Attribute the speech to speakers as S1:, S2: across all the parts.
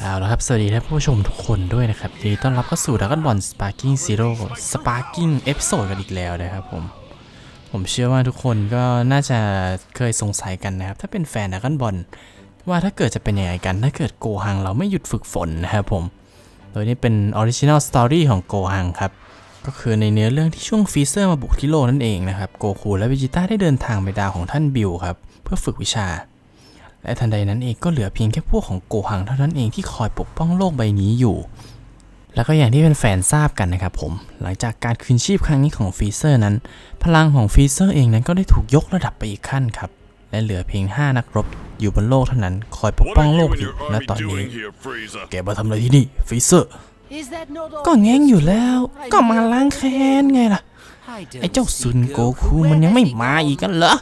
S1: เอาละครับ สวัสดีท่านผู้ชมทุกคนด้วยนะครับยินดีต้อนรับเข้าสู่ Dragon Ball Sparking Zero Sparking Episode กันอีกแล้วนะครับผม ผมเชื่อว่าทุกคนก็น่าจะเคยสงสัยกันนะครับ ถ้าเป็นแฟน Dragon Ball ว่าถ้าเกิดจะเป็นยังไงกัน ถ้าเกิดโกฮังเราไม่หยุดฝึกฝนนะครับผม โดยนี่เป็น Original Story ของโกฮังครับ ก็คือในเนื้อเรื่องที่ช่วงฟีเซอร์มาบุกที่โลกนั่นเองนะครับ โกคูและเวจิต้าได้เดินทางไปดาวของท่านบิลครับ เพื่อฝึกวิชา และทันใดนั้นเองก็เหลือเพียงแค่พวกของโกหังเท่านั้นเองที่คอยปกป้องโลกใบนี้อยู่ แล้วก็อย่างที่เป็นแฟนๆทราบกันนะครับผม หลังจากการคืนชีพครั้งนี้ของฟีเซอร์นั้น พลังของฟีเซอร์เองนั้นก็ได้ถูกยกระดับไปอีกขั้นครับ และเหลือเพียง 5 นักรบอยู่บนโลกเท่านั้นคอยปกป้องโลกอยู่ณตอนนี้ แกมาทำอะไรที่นี่ฟีเซอร์ ก็แง้งอยู่แล้ว ก็มาล้างแค้นไงล่ะ ไอ้เจ้าซุนโกคูมันยังไม่มาอีกกันเหรอ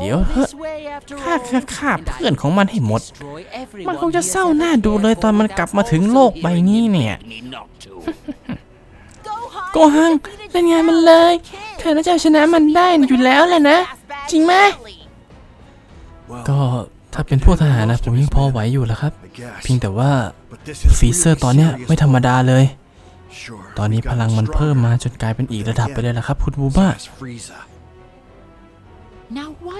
S1: เดี๋ยวเถอะ
S2: this way after
S1: ฆ่า
S2: all,
S1: ฆ่าฆ่า
S2: and I
S1: เพื่อนของมันให้หมด
S2: destroy
S1: มัน
S2: everyone
S1: คงจะ
S2: he has
S1: เศร้า
S2: ever
S1: หน้าดู
S2: cared
S1: เลยตอน
S2: for
S1: มันกลับมาถึง
S2: without
S1: โลกใบ
S2: also
S1: นี้
S2: hearing
S1: เนี่ย
S2: me not to.
S1: โกหังเล่นงานมันเลย เธอน่าจะเอาชนะมันได้อยู่แล้วแหละนะ จริงไหมก็ถ้าเป็นพวกทหารนะผมยังพอไหวอยู่แล้วครับ เพียงแต่ว่าฟีเซอร์ตอนเนี้ยไม่ธรรมดาเลย ตอนนี้พลังมันเพิ่มมาจนกลายเป็นอีกระดับไปเลยละครับ คุณบูบ้า
S2: Now why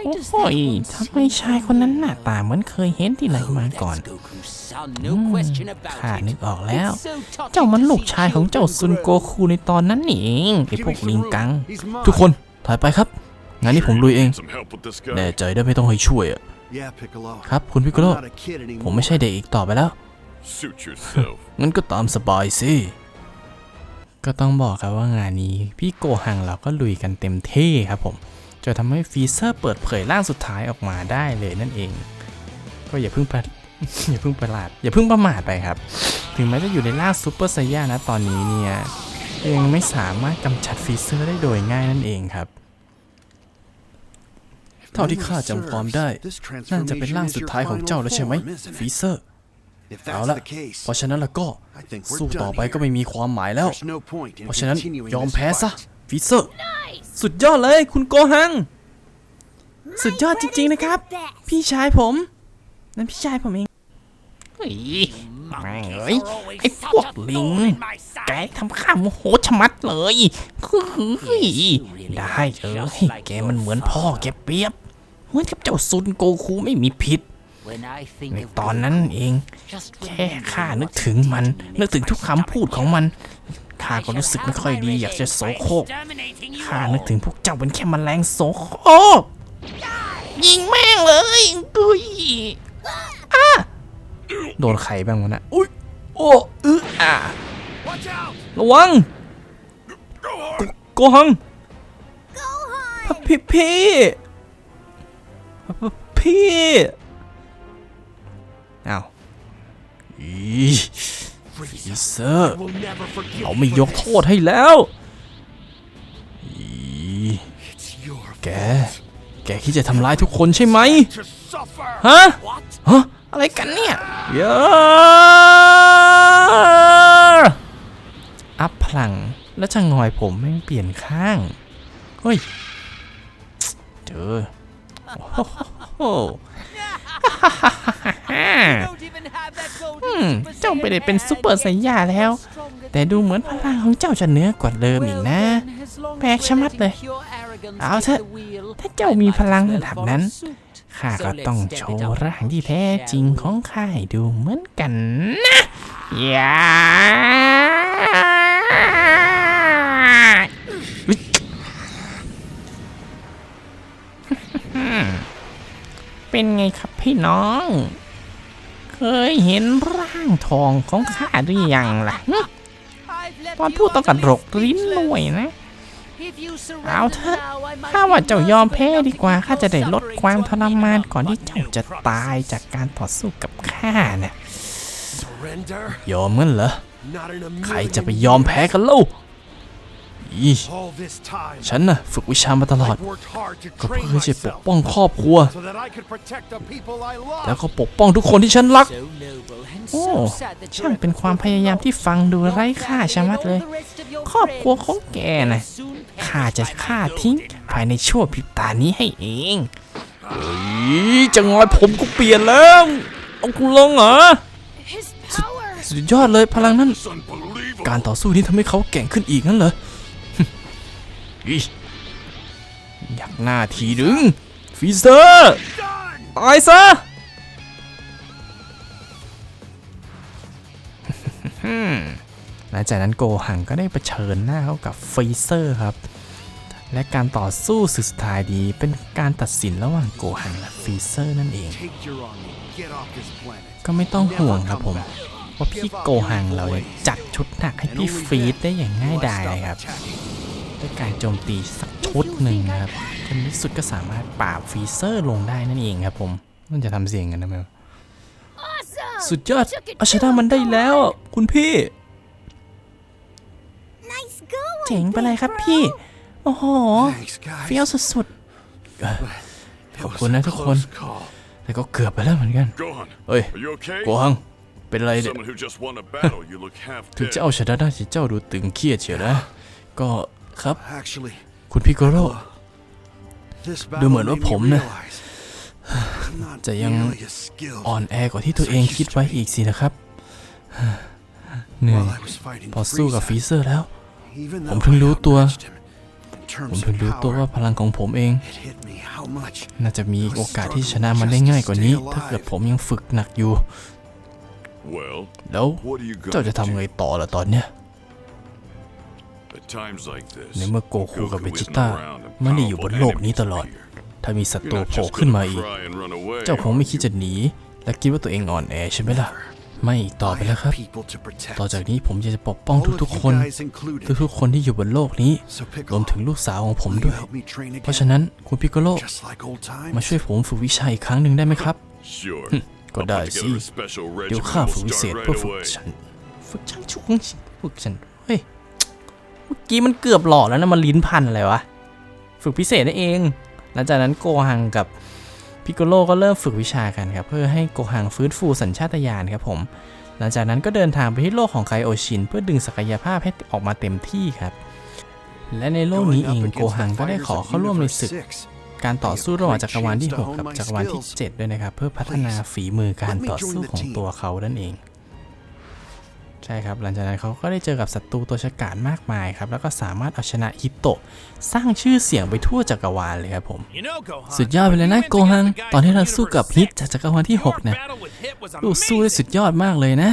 S1: โอ้
S2: does
S1: โห
S2: that
S1: ย
S2: mean
S1: ทำไมชายคนนั้นหน้าตาเหมือนเคยเห็นที่ไหนมา
S2: That's
S1: ก่อน
S2: Goku's son, no question about
S1: ข้า
S2: it.
S1: นึกออกแล้ว
S2: It's so touching
S1: เจ้ามัน
S2: to
S1: ลูก
S2: see
S1: ชายของเจ้า
S2: children
S1: ซุนโก
S2: grow.
S1: คูในตอนนั้นนี่เองไอพวกลิงกัง
S3: He's
S1: ทุกคนถอยไปครับ งานนี้ผมลุยเอง
S3: Some help with this
S1: แน่
S3: guy.
S1: ใจได้ไม่ต้องให้ช่วยอะครับ คุณพิกโกโลผมไม่ใช่เด็กอีกต่อไปแล้ว
S3: Suit yourself.
S1: งั้นก็ตามสบายสิ ก็ต้องบอกครับว่างานนี้ พี่โกหังเราก็ลุยกันเต็มที่ครับผม จนทำให้ฟีเซอร์เปิดเผยร่างสุดท้ายออกมาได้เลยนั่นเอง ก็อย่าเพิ่งประอย่าเพิ่งประหลาด อย่าเพิ่งประมาทไปครับ ถึงแม้จะอยู่ในร่างซูเปอร์ไซย่านะตอนนี้เนี่ยยังไม่สามารถกำจัดฟีเซอร์ได้โดยง่ายนั่นเองครับเท่าที่ข้าจำความได้น่าจะเป็นร่างสุดท้ายของเจ้าแล้วใช่ไหมฟีเซอร์เอาละเพราะฉะนั้นแล้วก็สู้ต่อไปก็ไม่มีความหมายแล้ว เพราะฉะนั้นยอมแพ้ซะ ฟิเซอร์ สุดยอดเลยคุณโกหัง สุดยอดจริง ๆ นะครับ พี่ชายผม นั่นพี่ชายผมเอง เฮ้ยแม่งเอ้ยไอ้พวกลิง แกทำข้าโมโหชะมัดเลยเฮ้ยได้เลยแกมันเหมือนพ่อแกเปียบ เหมือนกับเจ้าซุนโกคูไม่มีผิดในตอนนั้นเอง แค่ข้านึกถึงมัน นึกถึงทุกคำพูดของมัน ข้าก็รู้สึกไม่ค่อยดีอยากจะโสโครก
S2: exterminating you
S1: ข้า
S2: all.
S1: นึกถึงพวกเจ้าเป็นแค่แมลงโสโครกยิงแม่งเลยกุยอะโดนไข่บ้างวะนะอุ้ยโอ้อึอะระวังโกโกหังพี่พี่พี่อ้าวอี ฟีเซอร์เราไม่ยกโทษให้แล้วแก แกคิดจะทำร้ายทุกคนใช่ไหมฮะฮะอะไรกันเนี่ยเยอะอัพพลังแล้วจะงอยผมแม่งเปลี่ยนข้าง เฮ้ย เจอโอ้โห
S2: Don't even have that golden
S1: อืม
S2: Super
S1: เจ้าไม่ได้เป็น
S2: Saiyan
S1: ซูเปอร์ไซย่าแล้ว
S2: stronger
S1: แต่ดูเหมือนพลังของเจ้าจะเหนือกว่าเดิมอีกนะ
S2: Well, then, as long as
S1: แปลกชะมัดเลย
S2: we're letting pure arrogance
S1: เอาเถอะ
S2: get the wheel,
S1: ถ้าเจ้ามีพลังระดับนั้น
S2: I might as well follow suit.
S1: ข้าก็
S2: So let's
S1: ต้อง
S2: step
S1: โช
S2: it
S1: ว์
S2: up
S1: ร่างที่แท้จริง
S2: shall we?
S1: ของข้าให้ดูเหมือนกันนะอย่าอุ๊ยเป็นไงครับพี่น้อง เคยเห็นร่างทองของข้าหรือยังล่ะหึ
S2: I've left
S1: ตอน
S2: you
S1: พูดต้องกระดก
S2: utterly
S1: ลิ้น
S2: speechless.
S1: ด้วยนะ
S2: If you
S1: เอา
S2: surrender
S1: เถอะ
S2: now, I might
S1: ข้าว่า
S2: be
S1: เจ้ายอม
S2: merciful
S1: แพ้
S2: enough
S1: ดี
S2: to
S1: กว่า
S2: keep
S1: ข้าจะได้
S2: your
S1: ลดความทรมาน
S2: suffering
S1: ก่อนที่
S2: to a
S1: เจ้าจะตายจากการต่อสู้กับข้าน่ะ
S3: Surrender?
S1: ยอมงั้นเหรอ
S3: Not in a
S1: ใคร
S3: million
S1: จะไปยอมแพ้กันเล่า ฉันน่ะฝึกวิชามาตลอด
S3: I've worked hard to
S1: ก็
S3: train
S1: เพื่อจะปก
S3: myself
S1: ป้องครอบครัว
S3: so that I could protect the people I love.
S1: แล้วก็ปกป้องทุกคนที่ฉันรัก
S2: So noble and
S1: โอ้
S2: so sad that
S1: ช่าง
S2: your
S1: เป็น
S2: efforts
S1: ความ
S2: were
S1: พยายาม
S2: for
S1: ที่ฟังดู
S2: naught.
S1: ไร้ค่าชะมัดเลย
S2: All the rest of your
S1: ครอบครัวของ
S2: friends
S1: แกน่ะ
S2: will soon
S1: ข้า
S2: perish
S1: จะ
S2: by my
S1: ฆ่า
S2: golden
S1: ทิ้ง
S2: power.
S1: ภายในชั่วพริบตานี้ให้เองเฮ้ยจะงอยผมก็เปลี่ยนแล้วเอาคุณลงเหรอ
S4: His power!
S1: สุดยอดเลยพลังนั้น
S5: It's unbelievable.
S1: การต่อสู้นี้ทำให้เขาแกร่งขึ้นอีกนั่นเหรออิอ ยากหน้าทีดึงฟีเซอร์ตายซะหลังจากนั้นโกหังก็ได้เผชิญหน้าเข้ากับฟรีเซอร์ครับ และการต่อสู้สุดท้ายดีเป็นการตัดสินระหว่างโกหังและฟรีเซอร์นั่นเอง
S3: Take your army. Get off this planet.
S1: ก็ไม่ต้องห่วงครับผมว่าพี่โกหังเราเนี่ยจัดชุดหนักให้พี่ฟีดได้อย่างง่ายดายเลยครับ ด้วยการโจมตีสักชุดหนึ่งนะครับจนในที่สุดก็สามารถปราบฟรีเซอร์ลงได้นั่นเองครับผมมันจะทำเสียงกันนะแมว
S4: Awesome!
S1: สุดยอดเอาชนะมันได้แล้วอะคุณพี่
S4: Nice going!
S1: เจ๋งไปเลยครับพี่ โอ้โห
S3: Thanks, guys.
S1: เฟี้ยวสุดๆเอ่อ
S3: It
S1: ขอบ
S3: was
S1: คุณ
S3: a
S1: นะทุกคน
S3: close call.
S1: แต่ก็เกือบไปแล้วเหมือนกัน
S5: Gohan,
S1: เฮ้ย
S5: are you okay?
S1: โกหังเป็นไรเนี่ย
S5: Someone who just won a battle. You look half
S1: ถึง
S5: dead.
S1: จะเอาชนะได้ที่เจ้าดูตึงเครียดเชียวนะ ก็ ครับ
S3: Actually,
S1: คุณพี่โกโร่
S3: this
S1: ดู
S3: battle
S1: เหมือน
S3: made
S1: ว่า
S3: me
S1: ผมนะ
S3: realize I'm not
S1: จะยัง
S3: nearly as skilled
S1: อ่อนแอกว่าที่ตัวเองคิดไว้อีกสินะครับเหนื่อย
S3: while I was fighting
S1: พอสู้กับฟรี
S3: Frieza.
S1: เซอร์แล้ว
S3: Even
S1: ผม
S3: though
S1: เพิ่ง
S3: I
S1: รู้ตัว
S3: outmatched him in
S1: ผม
S3: terms
S1: เพิ่ง
S3: of
S1: รู้ตัวว่า
S3: power,
S1: พลังของผมเอง
S3: it hit me how much
S1: น่าจะมีโอกาสที่ชนะมันได้ง่ายกว่านี้ ถ้าเกิดผมยังฝึกหนักอยู่
S5: Well,
S1: แล้ว
S5: what are you
S1: เจ้า
S5: going
S1: จะ
S5: to
S1: ทำไง
S5: do?
S1: ต่อล่ะตอนเนี้ย ในเมื่อโกคูกับ
S5: Goku
S1: เบจิ
S5: isn't
S1: ต้า
S5: around and
S1: ไม่ได้อยู่บน
S5: powerful
S1: โลกนี้
S5: enemies
S1: ตลอด
S5: appear.
S1: ถ้ามีศัตรู
S5: You're
S1: โผ
S5: not
S1: ล่
S5: just
S1: ขึ้น
S5: gonna
S1: มาอีก
S5: cry and run away,
S1: เจ้าคง
S5: are
S1: ไม่
S5: you?
S1: คิดจะหนี และคิดว่าตัวเองอ่อนแอใช่ไหมล่ะ ไม่อีกต่อ
S3: I
S1: ไปแล้วค
S3: have
S1: รับ
S3: people to protect.
S1: ต่อจากนี้ผมจะปกป้อง
S3: All of
S1: ทุก
S3: you
S1: ๆคน
S3: guys included.
S1: ทุกๆคนที่อยู่บนโลกนี้
S3: So
S1: รวม
S3: Piccolo,
S1: ถึงลูกสาวของผม
S3: will you
S1: ด้วย
S3: help me train
S1: เพราะ
S3: again?
S1: ฉะนั้นคุณพิกโกโล
S3: Just like old
S1: มา
S3: times.
S1: ช่วยผมฝึกวิชาอีกครั้งหนึ่งได้ไหมครับ
S5: Sure.
S1: ก็
S5: I'll
S1: ได้
S5: put
S1: สิ
S5: together a special
S1: เดี๋ยว
S5: regiment
S1: ข้า
S5: and
S1: ฝึก
S5: we'll
S1: วิเศษ
S5: start
S1: เพื่อ
S5: right
S1: ฝึก
S5: away.
S1: ฉันฝึกช่างช่วงฝึกฉันเฮ้ยเมื่อกี้มันเกือบหล่อแล้วนะมันลิ้นพันอะไรวะ ฝึกพิเศษนั่นเอง หลังจากนั้นโกหังกับพิกโกโลก็เริ่มฝึกวิชากันครับ เพื่อให้โกหังฟื้นฟูสัญชาตญาณครับผม หลังจากนั้นก็เดินทางไปที่โลกของไคโอชิน เพื่อดึงศักยภาพให้ออกมาเต็มที่ครับ และในโลกนี้เองโกหังก็ได้ขอเข้าร่วมในศึก การต่อสู้ระหว่างจักรวาลที่ 6 กับจักรวาลที่ 7 ด้วยนะครับ เพื่อพัฒนาฝีมือการต่อสู้ของตัวเขานั่นเอง ใช่ครับ หลังจากนั้นเขาก็ได้เจอกับศัตรูตัวฉกาจมากมายครับ แล้วก็สามารถเอาชนะฮิตโตะ สร้างชื่อเสียงไปทั่วจักรวาลเลยครับผม
S6: You know, Gohan,
S1: สุดยอดไปเลยนะ
S6: when you
S1: โก
S6: went
S1: หัง
S6: against the guys
S1: ตอนที่เรา
S6: from
S1: สู้กับ
S6: Universe
S1: ฮิต
S6: 6,
S1: จากจักรวาลที่
S6: your
S1: 6เนี่ย
S6: battle with Hit was
S1: ลูกสู้ได้
S6: amazing.
S1: สุดยอดมากเลยนะ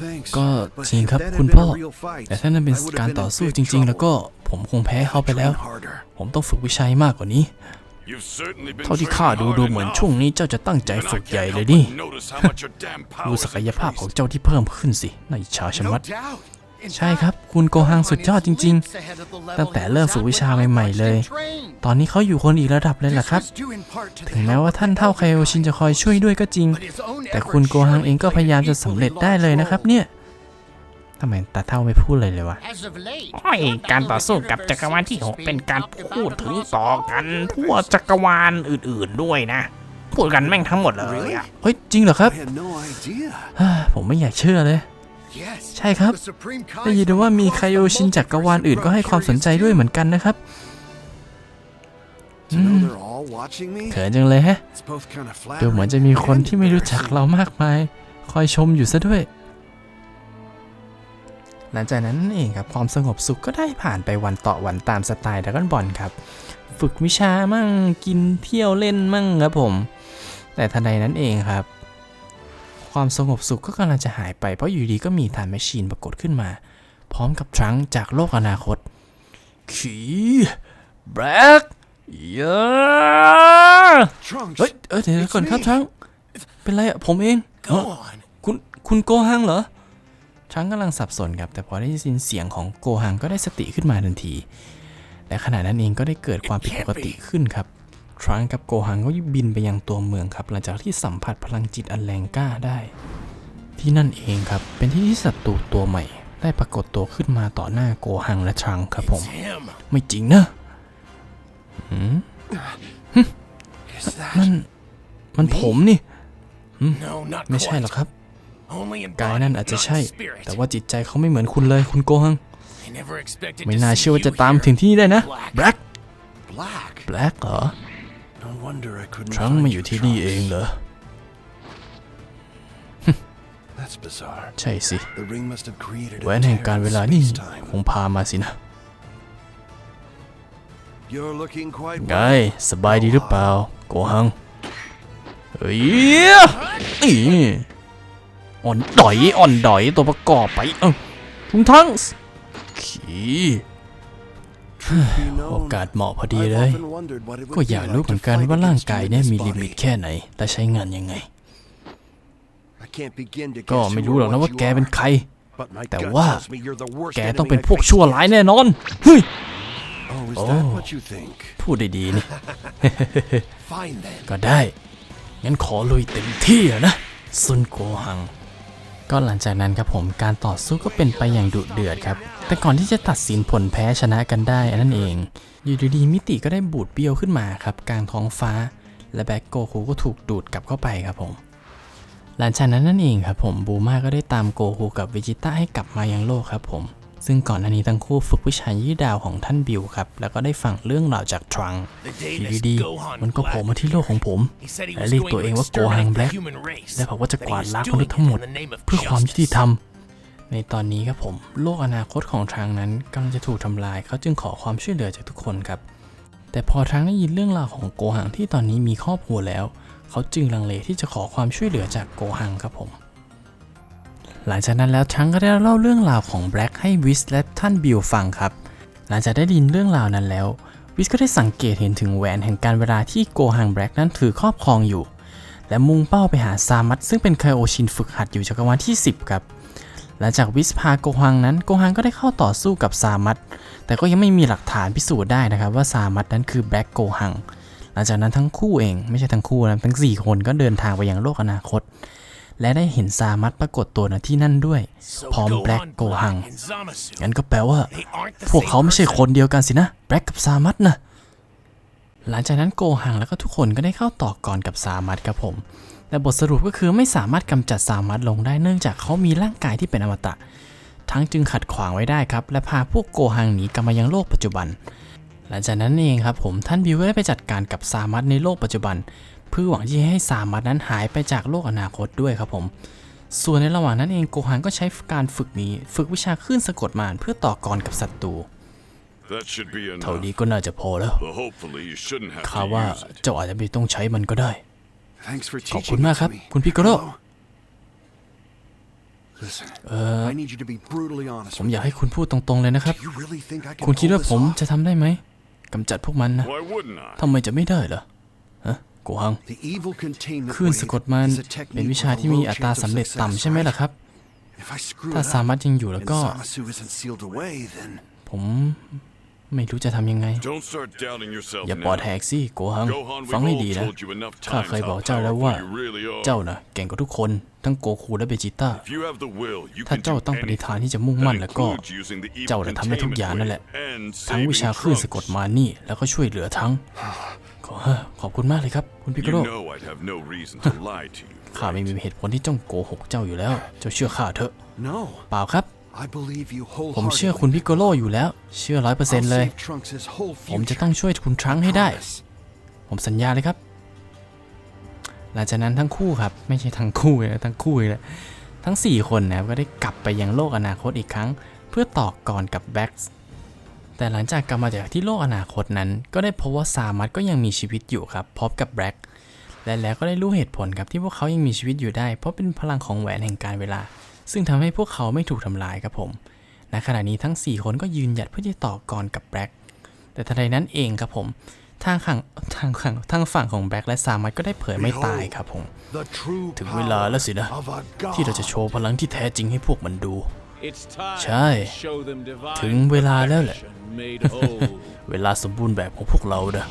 S3: Thanks.
S1: ก็
S3: But
S1: จริง
S3: if
S1: ครับ
S3: that had
S1: คุณ
S3: been
S1: พ่อ
S3: a real fight,
S1: แต่ถ้านั่นเป็น
S3: I would
S1: การ
S3: have been
S1: ต่อ
S3: in
S1: สู้
S3: big
S1: จริง ๆ แล้วก็
S3: trouble.
S1: ผมคงแพ้เขาไปแล้ว
S3: Train harder.
S1: ผมต้องฝึกวิชัยมากกว่านี้
S5: You've certainly been
S1: เท่าที่
S5: training
S1: ข้าดู
S5: hard
S1: ดูเหมือน
S5: enough.
S1: ช่วงนี้เจ้าจะตั้งใจ
S5: Even I
S1: ฝึก
S5: can't
S1: ใหญ่เลย
S5: help
S1: นี่
S5: but notice how much your damn
S1: ดู
S5: powers
S1: ศักยภาพ
S5: increased.
S1: ของเจ้าที่เพิ่มขึ้นสิน่าอิจฉาชะมัด
S3: No doubt. In
S1: ใช่
S3: fact,
S1: ครับ คุณโกหังสุดยอดจริง
S3: leaps ahead of the level
S1: ตั้งแต่
S3: he
S1: เริ่ม
S3: was
S1: ฝึก
S3: at
S1: วิชา
S3: when I
S1: ใหม่
S3: watched
S1: ๆเลย
S3: him train.
S1: ๆตอนนี้เขาอยู่คนอีกระดับเลยล่ะ
S3: This
S1: ครับ
S3: was due in part to the
S1: ถึงแม้ว่า
S3: help
S1: ท่าน
S3: of
S1: เท่าไคโอ
S3: Gohan,
S1: ชินจะคอยช่วยด้วยก็จริง
S3: but his own
S1: แต่
S3: efforts
S1: คุณโกหัง
S3: surely
S1: เองก็พยายามจะ
S3: played
S1: สำเร็จ
S3: equally
S1: ได้เลย
S3: large
S1: นะครับ
S3: role.
S1: เนี่ยทำไมตาเท่าไม่พูดเลยเลยวะ
S7: As of late,
S4: โอ้ยการต่อสู้กับจักรวาลที่6เป็นการพูดถึงต่อกันทั่วจักรวาลอื่นๆด้วยนะ พูดกันแม่งทั้งหมดเลยอะ
S1: เฮ้ยจริงเหรอครับ
S3: I had no idea.
S1: ฮ่าผมไม่อยากเชื่อเลย
S3: Yes.
S1: ใช่ครับ
S3: The Supreme
S1: ได้ยินได้ว่ามีไคโอชินจักรวาลอื่นก็ให้ความสนใจด้วยเหมือนกันนะครับ
S3: To know they're all watching me.
S1: เขินจังเลยฮะ
S3: It's both kind of
S1: ดูเหมือน
S3: flattering
S1: จะมีคนที่
S3: and
S1: ไม่รู้จัก
S3: embarrassing.
S1: เรามากมาย คอยชมอยู่ซะด้วย หลังจากนั้นนั่นเองครับความสงบสุขก็ได้ผ่านไปวันต่อวันตามสไตล์ด r ก g นบอลครับ ฝึกวิชามั่งกินเที่ยวเล่นมั่งครับผม แต่ทันใดนั้นเองครับ ความสงบสุขก็กำลังจะหายไปเพราะอยู่ดีก็มีทานแมชชีนปรากฏขึ้นมา พร้อมกับทรังก์จากโลกอนาคตขีแบล็กเยอะ
S3: Trunks.
S1: เฮ้ยเออเดี๋ยวก่อนครับช้างเป็นไรอะผมเอง
S6: Go
S1: เอ้อ
S6: on.
S1: คุณคุณโกหังเหรอ ช้างกำลังสับสนครับแต่พอได้ยินเสียงของโกหังก็ได้สติขึ้นมาทันที และขณะนั้นเองก็ได้เกิดความผิดปกติขึ้นครับทรังกับโกหังก็บินไปยังตัวเมืองครับหลังจากที่สัมผัสพลังจิตอันแรงกล้าได้ ที่นั่นเองครับเป็นที่ที่ศัตรูตัวใหม่ ได้ปรากฏตัวขึ้นมาต่อหน้าโกหังและทรังครับผม
S6: Him.
S1: ไม่จริงนะหืม
S3: Is that
S1: นั่นมันผมนี่
S6: No, not
S1: ไม่ใช่
S6: quite.
S1: หรอกครับ
S6: Only in
S1: กาย
S6: body,
S1: นั่นอาจจะ
S6: not
S1: ใช่
S6: in spirit.
S1: แต่ว่าจิตใจเขาไม่เหมือนคุณเลยคุณโกหัง
S6: I never expected
S1: ไม่
S6: to
S1: น่า
S6: see
S1: เชื่อว่าจะ
S6: you
S1: ตาม
S6: here.
S1: ถึงที่นี่ได้นะ
S6: Black.
S1: แบล็ก
S3: black?
S1: แบล็กเหรอ
S3: No wonder I couldn't
S1: ทรัง
S3: find
S1: มา
S3: you,
S1: อยู่ที่นี่
S3: Trunks.
S1: เองเหรอ
S3: That's bizarre.
S1: ใช่สิ
S3: The ring must have created
S1: แหวน
S3: a
S1: แห่ง
S3: tear
S1: การ
S3: in
S1: เวลานี่
S3: space-time.
S1: คงพามาสินะ
S3: You're looking quite
S1: ไง
S3: well.
S1: สบายดีหรือเปล่า โกหัง เฮ้ยอี อ่อนดอยอ่อนดอยตัวประกอบไปเอ้าทุงทั้งขี่
S3: Be known,
S1: โอกาสเหมาะพอดี
S3: I've
S1: เลย
S3: often wondered what it would
S1: ก็
S3: be
S1: อยากรู้
S3: like
S1: เหมื
S3: to
S1: อนกัน
S3: fight
S1: ว่าร่าง
S3: against
S1: กาย
S3: you in
S1: เนี่ย
S3: this
S1: มี
S3: body.
S1: ลิมิตแค่ไหน และใช้งานยังไง
S3: I can't begin to
S1: ก็
S3: guess
S1: ไม่
S3: who
S1: รู้
S3: or
S1: หรอกนะ
S3: what
S1: ว่า
S3: you
S1: แกเป็น
S3: are,
S1: ใคร
S3: but my
S1: แต่
S3: gut
S1: ว่า
S3: tells me you're the worst
S1: แก
S3: enemy
S1: ต้องเป็น
S3: I
S1: พวก
S3: face
S1: ชั่ว
S3: yet.
S1: ร้ายแน่นอน เฮ้ย
S3: Oh, is
S1: Oh.
S3: that what you think?
S1: พูดได้ดีนี่
S3: Fine then.
S1: ก็ได้ งั้นขอลุยเต็มที่อะนะซุนโกหัง ก็หลังจากนั้นครับผมการต่อสู้ก็เป็นไปอย่างดุเดือดครับ แต่ก่อนที่จะตัดสินผลแพ้ชนะกันได้อนนั่นเอง อยู่ดีๆมิติก็ได้บูดเบี้ยวขึ้นมาครับกลางท้องฟ้า และแบ็กโกคูก็ถูกดูดกลับเข้าไปครับผม หลังจากนั้นนั่นเองครับผมบูมาก็ได้ตามโกคูกับวิจิต้าให้กลับมายังโลกครับผม ซึ่งก่อนหน้านี้ทั้งคู่ฝึกวิชายี่ดาวของท่านบิวครับ แล้วก็ได้ฟังเรื่องราวจากทรัง
S6: The day
S1: อยู่
S6: this
S1: ดี
S6: Gohan
S1: ๆมันก็โผล่มา
S6: Black
S1: ที่โลกของผม
S6: He said he
S1: และ
S6: was
S1: เรียก
S6: going
S1: ตัว
S6: to
S1: เองว่าโกฮัง
S6: exterminate
S1: แบล็ก
S6: the human race.
S1: และบอกว่าจะ
S6: That
S1: ก
S6: he
S1: วาด
S6: was
S1: ล้างม
S6: doing
S1: นุษ
S6: it
S1: ย์ทั้งหมด
S6: in the name of
S1: เพื่อความยุติ
S6: justice.
S1: ธรรม ในตอนนี้ครับผม โลกอนาคตของทางนั้นกำลังจะถูกทำลายเขาจึงขอความช่วยเหลือจากทุกคนครับ แต่พอทางได้ยินเรื่องราวของโกหังที่ตอนนี้มีครอบครัวแล้ว เขาจึงลังเลที่จะขอความช่วยเหลือจากโกหังครับผม หลังจากนั้นแล้วทั้งก็ได้เล่าเรื่องราวของแบล็กให้วิสและท่านบิลฟังครับ หลังจากได้ยินเรื่องราวนั้นแล้ว วิสก็ได้สังเกตเห็นถึงแหวนแห่งการเวลาที่โกหังแบล็กนั้นถือครอบครองอยู่ และมุ่งเป้าไปหาซามัตซึ่งเป็นไคโอชินฝึกหัดอยู่จักรวาลที่ 10 ครับ หลังจากวิสพาโกฮังนั้นโกฮังก็ได้เข้าต่อสู้กับซามัตแต่ก็ยังไม่มีหลักฐานพิสูจน์ได้นะครับว่าซามัตนั้นคือแบล็กโกฮังหลังจากนั้นทั้งคู่เองไม่ใช่ทั้งคู่นะทั้ง 4 คนก็เดินทางไปยังโลกอนาคต และได้เห็นซามัตปรากฏตัวณที่นั่นด้วย
S6: So
S1: พร้อมแบล็ก
S6: Gohan
S1: โกฮัง
S6: Black and Zamasu,
S1: งั้นก็แปลว่า
S6: they aren't the
S1: พวก
S6: same
S1: เขาไม่ใช่
S6: person.
S1: คนเดียวกันสินะ แบล็กกับซามัตนะหลังจากนั้นโกหังแล้วก็ทุกคนก็ได้เข้าต่อกรกับซามัตครับผมและบทสรุปก็คือไม่สามารถกำจัดซามัตลงได้เนื่องจากเขามีร่างกายที่เป็นอมตะ ทั้งจึงขัดขวางไว้ได้ครับ และพาพวกโกหังหนีกลับมายังโลกปัจจุบัน หลังจากนั้นเองครับผมท่านบิวก็ได้ไปจัดการกับซามัตในโลกปัจจุบันเพื่อหวังที่จะให้ซามัตนั้นหายไปจากโลกอนาคตด้วยครับผม ส่วนในระหว่างนั้นเองโกหังก็ใช้การฝึกนี้ ฝึกวิชาคลื่นสะกดมารเพื่อต่อกรกับศัตรู
S5: That should be
S1: เท่า
S5: enough.
S1: นี้ก็น่าจะพอแล้ว
S5: But hopefully you shouldn't have
S1: ข้า
S5: to
S1: ว่า
S5: use it.
S1: เจ้าอาจจะไม่ต้องใช้มันก็ได้
S3: Thanks for
S1: ขอบ
S3: teaching
S1: คุณ
S3: it
S1: มาก
S3: to
S1: ครับ
S3: me.
S1: คุณพิกโกโร
S3: Hello? Listen, I need you to be brutally honest
S1: ผม
S3: with
S1: อยาก
S3: me.
S1: ให้คุณพูดตรงๆเลยนะครับ
S3: You really think I can
S1: คุณคิด
S3: pull
S1: ว่า
S3: this
S1: ผม
S3: off?
S1: จะทำได้ไหมกำจัดพวกมันนะ
S5: Why wouldn't I?
S1: ทำไมจะไม่ได้เหรอ ก
S3: วาง
S1: คลื่นสะกดมั
S3: น
S1: เป็นวิชาที่มีอัตราสำเร็จต่ำใช่ไหมล่ะครับ ถ้าสามารถยังอยู่แล้วก็ ผม ไม่รู้จะทำยังไง
S5: Don't start doubting yourself
S1: อย่าปอด
S5: now.
S1: แหกสิโกหัง
S5: Gohan,
S1: ฟัง
S5: we've
S1: ให้
S5: all
S1: ดีนะ
S5: told you enough
S1: ข้า
S5: times
S1: เคยบอก
S5: how
S1: เจ้าแล้ว
S5: powerful
S1: ว่า
S5: you really are.
S1: เจ้าน่ะเก่งกว่าทุกคน ทั้งโกคูและเบจิต้า
S5: If you have the will, you
S1: ถ้า
S5: can
S1: เจ้า
S5: do
S1: ตั้งปณิธาน
S5: anything.
S1: ที่จะมุ่งมั่น
S5: That
S1: แล้วก็
S5: includes using the evil
S1: เจ้าจะทำได้ทุกอย่างนั่นแหละ
S5: containment wave and
S1: ทั้งวิชา
S5: saving
S1: คลื่นสะกด
S5: Trunks.
S1: มานี่ แล้วก็ช่วยเหลือทั้ง ขอขอบคุณมากเลยครับ คุณพิกโก
S5: You
S1: โร
S5: know I'd have no reason to lie to you.
S1: ข้าไม่มีเหตุผลที่จ้องโกหกเจ้าอยู่แล้ว เจ้าเชื่อข้าเถอะ
S3: no,
S1: เปล่าครับ
S3: I believe you
S1: ผมเชื่อ
S3: wholeheartedly.
S1: คุณพิกโกโลอยู่แล้ว เชื่อร้อยเปอร์เซ็น
S3: I'll
S1: ต์เลย
S3: save Trunks' whole
S1: ผมจะ
S3: future.
S1: ต้องช่วยคุณทรังให้ได้
S3: Promise.
S1: ผมสัญญาเลยครับ หลังจากนั้นทั้งคู่ครับ ไม่ใช่ทั้งคู่นะทั้งคู่เลยทั้ง 4 คนนะครับก็ได้กลับไปยังโลกอนาคตอีกครั้ง เพื่อต่อกรกับแบ็กซ์แต่หลังจากกลับมาจากที่โลกอนาคตนั้น ก็ได้พบว่าซามัตก็ยังมีชีวิตอยู่ครับพร้อมกับแบล็กและแล้วก็ได้รู้เหตุผลครับที่พวกเขายังมีชีวิตอยู่ได้ เพราะเป็นพลังของแหวนแห่งการเวลา ซึ่งทำให้พวกเขาไม่ถูกทำลายครับผมณขณะนี้ทั้ง 4 คนก็ยืนหยัดเพื่อที่จะต่อกรกับแบล็กแต่ทันใดนั้นเองครับผมทางฝั่งทางฝั่งทางฝั่งของแบล็กและซามัตก็ได้เผยไม่ตายครับผม ถึงเวลาแล้วสินะ ที่เราจะโชว์พลังที่แท้จริงให้พวกมันดู ใช่ ถึงเวลาแล้วแหละ เวลาสมบูรณ์แบบของพวกเราเด้อ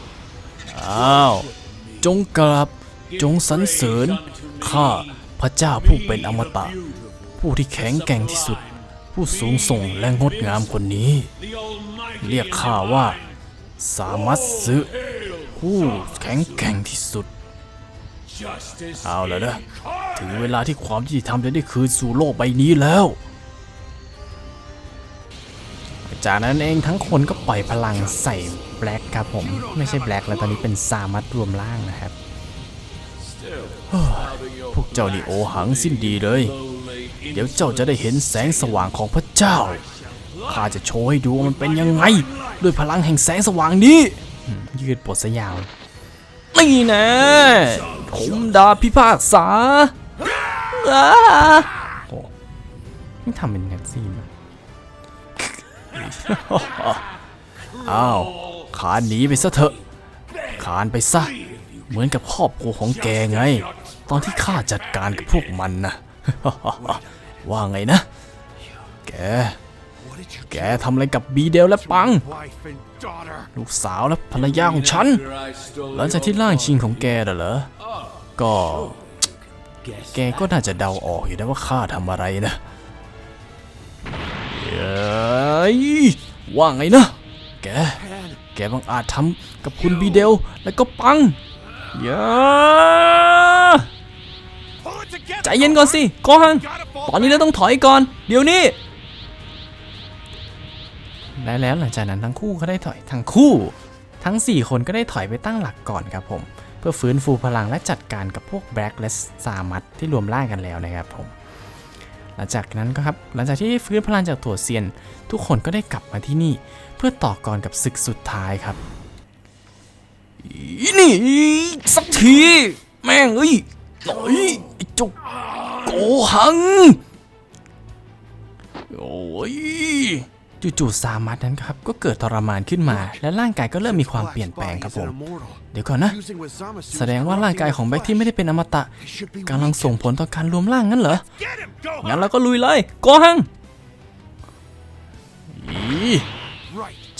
S1: อ้าว จงกราบจงสรรเสริญ ข้าพระเจ้าผู้เป็นอมตะ ผู้ที่แข็งแกร่งที่สุด ผู้สูงส่งและงดงามคนนี้ เรียกข้าว่า สามัตสึผู้แข็งแกร่งที่สุด เอาแล้วนะ ถึงเวลาที่ความยุติธรรมจะได้คืนสู่โลกใบนี้แล้ว จากนั้นเองทั้งคนก็ปล่อยพลังใส่แบล็กครับผม ไม่ใช่แบล็กแล้วตอนนี้เป็นซามัตรวมร่างนะครับพวกเจ้านี่โอหังสิ้นดีเลย เดี๋ยวเจ้าจะได้เห็นแสงสว่างของพระเจ้า ข้าจะโชว์ให้ดูว่ามันเป็นยังไง ด้วยพลังแห่งแสงสว่างนี้อืมยืดสยาวนี่นะผมดาพิพากษาโอ้ไม่ทำเป็นกันซีนวะอ้าวขานหนีไปซะเถอะ ขานไปซะ เหมือนกับครอบครัวของแกไง ตอนที่ข้าจัดการกับพวกมันนะ ว่าไงนะ แก แกทำอะไรกับบีเดลและปัง
S3: Wife and daughter.
S1: ลูกสาวและภรรยาของฉัน หลังจากที่ร่างชิงของแกน่ะเหรอ ก็ แกก็น่าจะเดาออกอยู่นะว่าข้าทำอะไรนะเย้ยว่าไงนะ แก แกบังอาจทำกับคุณบีเดลแล้วก็ปังเย้ ใจเย็นก่อนสิโกหัง ตอนนี้เราต้องถอยก่อน เดี๋ยวนี้ และแล้วหลังจากนั้นทั้งคู่ก็ได้ถอยทั้งคู่ ทั้ง 4 คนก็ได้ถอยไปตั้งหลักก่อนครับผม เพื่อฟื้นฟูพลังและจัดการกับพวกแบล็กและซามัตที่รวมร่างกันแล้วนะครับผม หลังจากนั้นก็ครับหลังจากที่ฟื้นพลังจากถั่วเซียน ทุกคนก็ได้กลับมาที่นี่ เพื่อต่อกรกับศึกสุดท้ายครับอีนี่สักทีแม่งเอ้ย หน่อยไอ้จุกโกหัง โอ้ยจู่ๆซามัตนั้นครับ ก็เกิดทรมานขึ้นมา และร่างกายก็เริ่มมีความเปลี่ยนแปลงครับผม เดี๋ยวก่อนนะ แสดงว่าร่างกายของแบ็คที่ไม่ได้เป็นอมตะกำลังส่งผลต่อการรวมร่างงั้นเหรอ งั้นเราก็ลุยเลยโกหังอี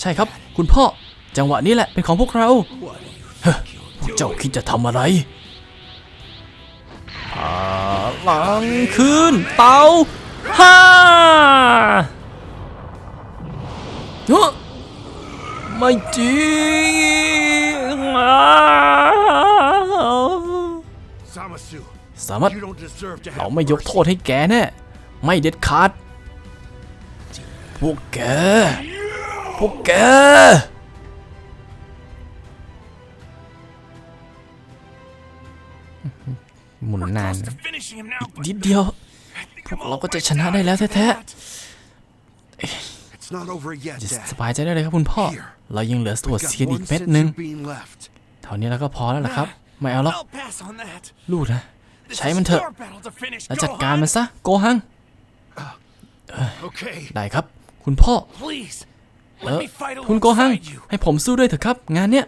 S1: ใช่ครับ คุณพ่อ จังหวะนี้แหละเป็นของพวกเรา เฮ้พวกเจ้าคิดจะทำอะไร ลังคืนเตาห้าเฮ้ไม่จริงสามารถเราไม่ยกโทษให้แกแน่ไม่เด็ดขาดพวกแกพวกแก หมุนนาน
S6: Finishing him now.
S1: นิดเดียวพวกเราก็จะชนะได้แล้วแท้
S3: It's not over yet,
S1: ๆจะ
S3: Dad.
S1: สบายใจได้เลยครับคุณพ่อ เรายังเหลือตัว
S3: We've got
S1: เซียนอีก
S3: one
S1: เม็ด
S3: sense
S1: หนึ่ง
S3: of being left.
S1: เท่านี้แล้วก็พอแล้วล่ะครับ ไม่เอาหรอก
S6: I'll pass on that.
S1: ลูกนะ
S6: This
S1: ใช้
S6: is
S1: มันเถอะ
S6: your battle to finish.
S1: แล้ว
S6: Go
S1: จัดการ
S6: on.
S1: มันซะ โกหัง
S3: Okay.
S1: ได้ครับ คุณพ่อ
S6: Please.
S1: เอ
S6: Let
S1: อ
S6: me fight
S1: คุณโกหัง
S6: alongside you.
S1: ให้ผมสู้ด้วยเถอะครับ งานเนี้ย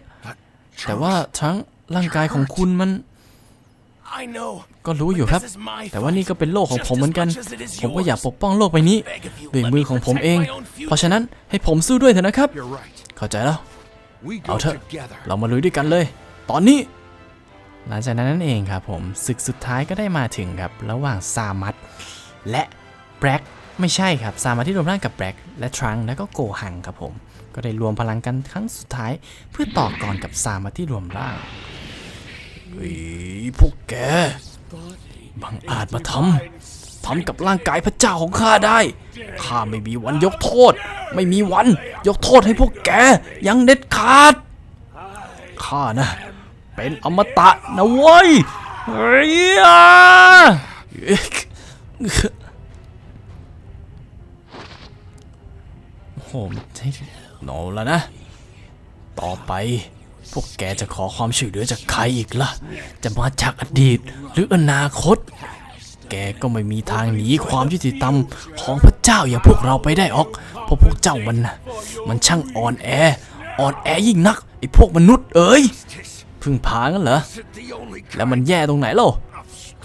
S1: แต่ว่าทั้งร่างกายของคุณมัน
S6: I know.
S1: ก็รู้อยู่ครับ
S6: This is my
S1: แต่ว่านี่
S6: fight.
S1: ก็เป็นโลกของ
S6: Just
S1: ผมเหมือนกัน
S6: as much as it is
S1: ผมก็อยาก
S6: yours.
S1: ปกป้องโลกใบนี้
S6: Beg of you,
S1: ด้วย
S6: let
S1: มือ
S6: me
S1: ของผม
S6: protect
S1: เอง
S6: my own future.
S1: เพราะฉะนั้นให้ผมสู้ด้วยเถอะนะครับ
S3: You're right.
S1: เข้าใจแล้ว
S3: We
S1: เอา
S3: go
S1: เถอะ
S3: together.
S1: เรามาลุยด้วยกันเลย ตอนนี้ หลังจากนั้นนั่นเองครับผมศึกสุดท้ายก็ได้มาถึงครับ ระหว่างซามัตและแบล็กไม่ใช่ครับ ซามัตที่รวมร่างกับแบล็กและทรังก์แล้วก็โกหังครับผม ก็ได้รวมพลังกันครั้งสุดท้าย เพื่อต่อกรกับซามัตที่รวมร่าง เฮ้ยพวกแกบังอาจมาทำทำกับร่างกายพระเจ้าของข้าได้ข้าไม่มีวันยกโทษ ไม่มีวันยกโทษให้พวกแกยังเด็ดขาดข้านะ เป็นอมตะนะเว้ยเฮ้ยโอ้โหไม่ใช่โนแล้วนะ ต่อไป พวกแกจะขอความช่วยเหลือจากใครอีกล่ะ จะมาจากอดีตหรืออนาคต แกก็ไม่มีทางหนีความยุติธรรมของพระเจ้าอย่างพวกเราไปได้ออก เพราะพวกเจ้ามันนะมันช่างอ่อนแอ อ่อนแอยิ่งนักไอ้พวกมนุษย์เอ้ยพึ่งพางั้นเหรอ แล้วมันแย่ตรงไหนเล่า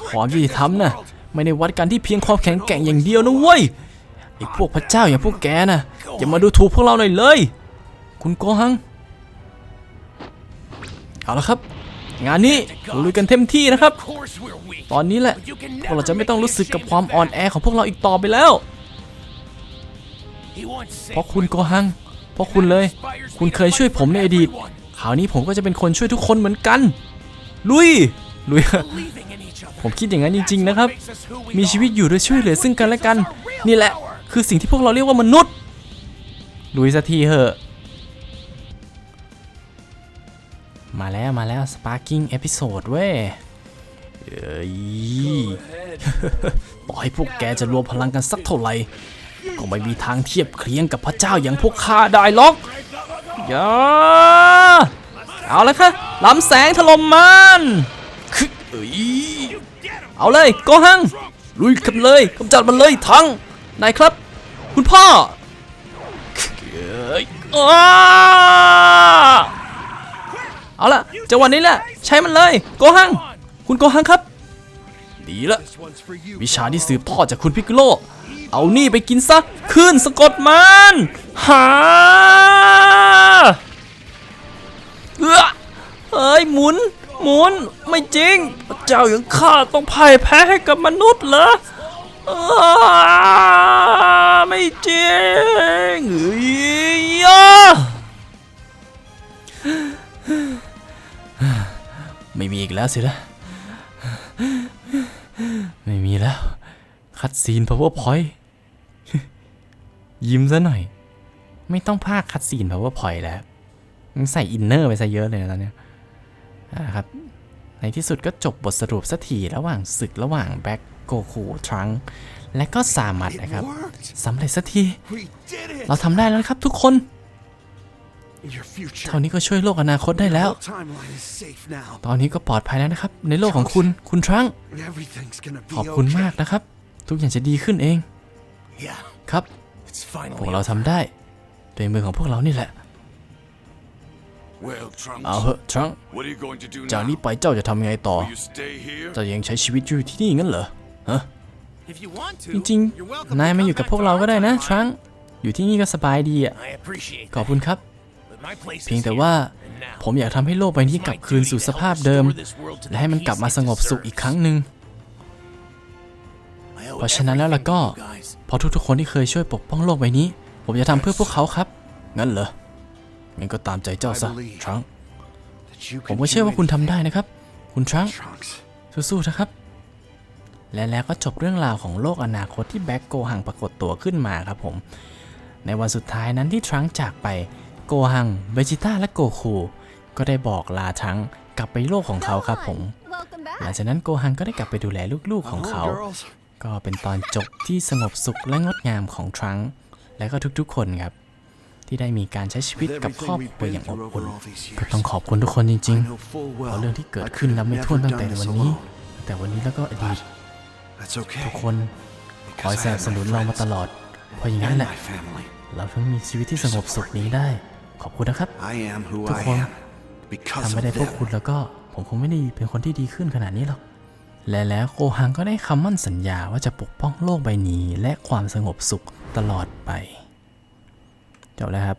S1: ความยุติธรรมนะไม่ได้วัดกันที่เพียงความแข็งแกร่งอย่างเดียวนะเว้ยไอ้พวกพระเจ้าอย่างพวกแกนะอย่ามาดูถูกพวกเราหน่อยเลย คุณโกหัง เอาละครับ งานนี้ลุยกันเต็มที่นะครับ ตอนนี้แหละพวกเราจะไม่ต้องรู้สึกกับความอ่อนแอของพวกเราอีกต่อไปแล้ว เพราะคุณโกหัง เพราะคุณเลย คุณเคยช่วยผมในอดีตคราวนี้ผมก็จะเป็นคนช่วยทุกคนเหมือนกัน ลุย ลุย ผมคิดอย่างนั้นจริง ๆ นะครับ มีชีวิตอยู่โดยช่วยเหลือซึ่งกันและกัน นี่แหละ คือสิ่งที่พวกเราเรียกว่ามนุษย์ ลุยสักทีเหอะ มาแล้วมาแล้ว Sparking Episode เว้ยเอ้ยต่อให้พวกแกจะรวมพลังกันสักเท่าไหร่ ก็ไม่มีทางเทียบเคียงกับพระเจ้าอย่างพวกข้าได้หรอกอย่าเอาเลยค่ะลำแสงถล่มมันคือเอ้ยเอาเลยโกหังลุยกันเลยกำจัดมันเลยทั้งนายครับ คุณพ่อเอ้ยอ้า เอาละจังหวะนี้แหละ ใช้มันเลยโกหัง คุณโกหังครับ ดีละ วิชาที่สืบทอดจากคุณพิกโล เอานี่ไปกินซะขึ้นสะกดมันหาเอ้อเอ้ยหมุน หมุนไม่จริง เจ้าอย่างข้าต้องพ่ายแพ้ให้กับมนุษย์เหรอไม่จริงเอ้ย ไม่มีอีกแล้วสินะไม่มีแล้ว คัดซีน powerpoint ยิ้มซะหน่อย ไม่ต้องพากคัดซีน powerpoint แล้วมึงใส่อินเนอร์ไปซะเยอะเลยนะตอนเนี้ยนะครับ ในที่สุดก็จบบทสรุปสักทีระหว่างศึกระหว่างแบ็คโกคูทรังและก็สามัด
S3: It
S1: นะครับ
S3: worked.
S1: สำเร็จสักที
S3: We did it.
S1: เราทำได้แล้วนะครับทุกคน
S3: Your future.
S1: เท่านี้ก็ช่วยโลกอนาคตได้แล้ว
S3: Your timeline is safe now.
S1: ตอนนี้ก็ปลอดภัยแล้วนะครับ ในโลกของคุณคุณทรัง
S3: Everything's gonna be
S1: ขอบคุณ
S3: okay.
S1: มากนะครับ ทุกอย่างจะดีขึ้นเอง
S6: Yeah,
S1: ครับ
S6: it's
S1: พวก
S6: finally
S1: เราทำได้ด้วยมือของพวกเรานี่แหละ
S5: Well, Trunks,
S1: เอาเหอะทรัง
S5: what are you going to do
S1: จาก
S5: now?
S1: นี้ไปเจ้าจะทำยังไงต่อ
S5: Will you stay here?
S1: เจะยังใช้ชีวิตอยู่ที่นี่งั้นเหรอฮะ
S6: If you want to,
S1: จริง
S6: you're
S1: ๆ
S6: welcome
S1: นาย
S6: to
S1: มา
S6: come
S1: อยู่กับ
S6: back
S1: พวก
S6: to
S1: เรา
S6: our
S1: ก็ได้นะ
S6: timeline.
S1: ทรังอยู่ที่นี่ก็สบายดีอะ
S6: I appreciate
S1: ขอบ
S6: that,
S1: คุณครับ
S6: but my place
S1: เพียง
S6: is
S1: แต่
S6: here
S1: ว่า
S6: and now.
S1: ผมอยากทำให้โลกใบนี้กลับคืนสู่สภาพเดิม และให้มันกลับมาสงบสุขอีกครั้งหนึ่ง
S6: I owe
S1: เพราะฉะนั้นแล้วล่ะ
S6: everything
S1: ก็
S6: to you guys.
S1: เพราะทุกๆคนที่เคยช่วยปกป้องโลกใบนี้ ผมจะทำเพื่อพวกเขาครับ งั้นเหรองั้นก็ตามใจเจ้าซะทรัง
S3: That you
S1: ผม
S3: can
S1: ก็เชื่อ
S3: do
S1: ว่าคุณทำ
S3: anything.
S1: ได้นะครับ คุณทรัง
S3: Trunks.
S1: สู้ๆนะครับ และแล้วก็จบเรื่องราวของโลกอนาคตที่แบ็กโกหังปรากฏตัวขึ้นมาครับผม ในวันสุดท้ายนั้นที่ทรังก์จากไป โกหังเบจิต้าและโกคูก็ได้บอกลาทรังก์กลับไปโลกของเขาครับผม
S8: Welcome
S1: หลัง
S8: back.
S1: จากนั้นโกหังก็ได้กลับไปดูแลลูกๆของเขา
S3: Hello, girls.
S1: ก็เป็นตอนจบที่สงบสุขและงดงามของทรังก์และก็ทุกๆคนครับ ที่ได้มีการใช้ชีวิต
S3: With
S1: กับครอบ
S3: everything
S1: ครัว
S3: we've
S1: อย่าง
S3: been
S1: อบ
S3: through
S1: อุ่น
S3: over all these
S1: ก็
S3: years,
S1: ต้องขอบคุณทุกคนจริง
S3: I know full
S1: ๆเพ
S3: well
S1: ราะเรื่องที่เกิด
S3: I
S1: ขึ้น
S3: could
S1: นับ
S3: have
S1: ไม่
S3: never
S1: ถ้วนตั้งแต่
S3: done this
S1: วันนี้
S3: alone.
S1: แต่วันนี้แล้วก็อดีต
S3: That's okay.
S1: ทุกคนคอย
S3: Because
S1: ส
S3: I
S1: นับ
S3: have
S1: สนุน
S3: my
S1: เรามา
S3: friends
S1: ตลอด เพราะอย่างนั้น
S3: and
S1: แหละ
S3: my family.
S1: เราถึงมีชีวิตที่สงบสุขนี้ได้ ขอบคุณนะครับ
S3: I am who
S1: ทุก
S3: I
S1: คน
S3: am because
S1: ทำ
S3: of
S1: ไม่ได้พวก
S3: them.
S1: คุณแล้วก็ผมคงไม่ได้เป็นคนที่ดีขึ้นขนาดนี้หรอก และแล้วโกฮังก็ได้คำมั่นสัญญาว่าจะปกป้องโลกใบนี้และความสงบสุขตลอดไป จบแล้วครับ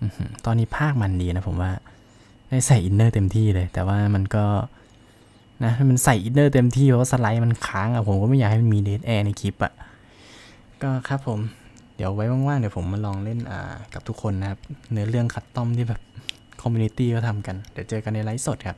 S1: อื้อหือตอนนี้ภาคมันดีนะผมว่า ได้ใส่อินเนอร์เต็มที่เลย แต่ว่ามันก็นะมันใส่อินเนอร์เต็มที่เพราะว่าสไลด์มันค้างอะผมก็ไม่อยากให้มันมีเดทแอร์ในคลิปอะก็ครับผม เดี๋ยวไว้ว่างๆ เดี๋ยวผมมาลองเล่นอ่ากับทุกคนนะครับ เนื้อเรื่องคัดต้อมที่แบบคอมมูนิตี้ก็ทำกัน เดี๋ยวเจอกันในไลฟ์สดครับ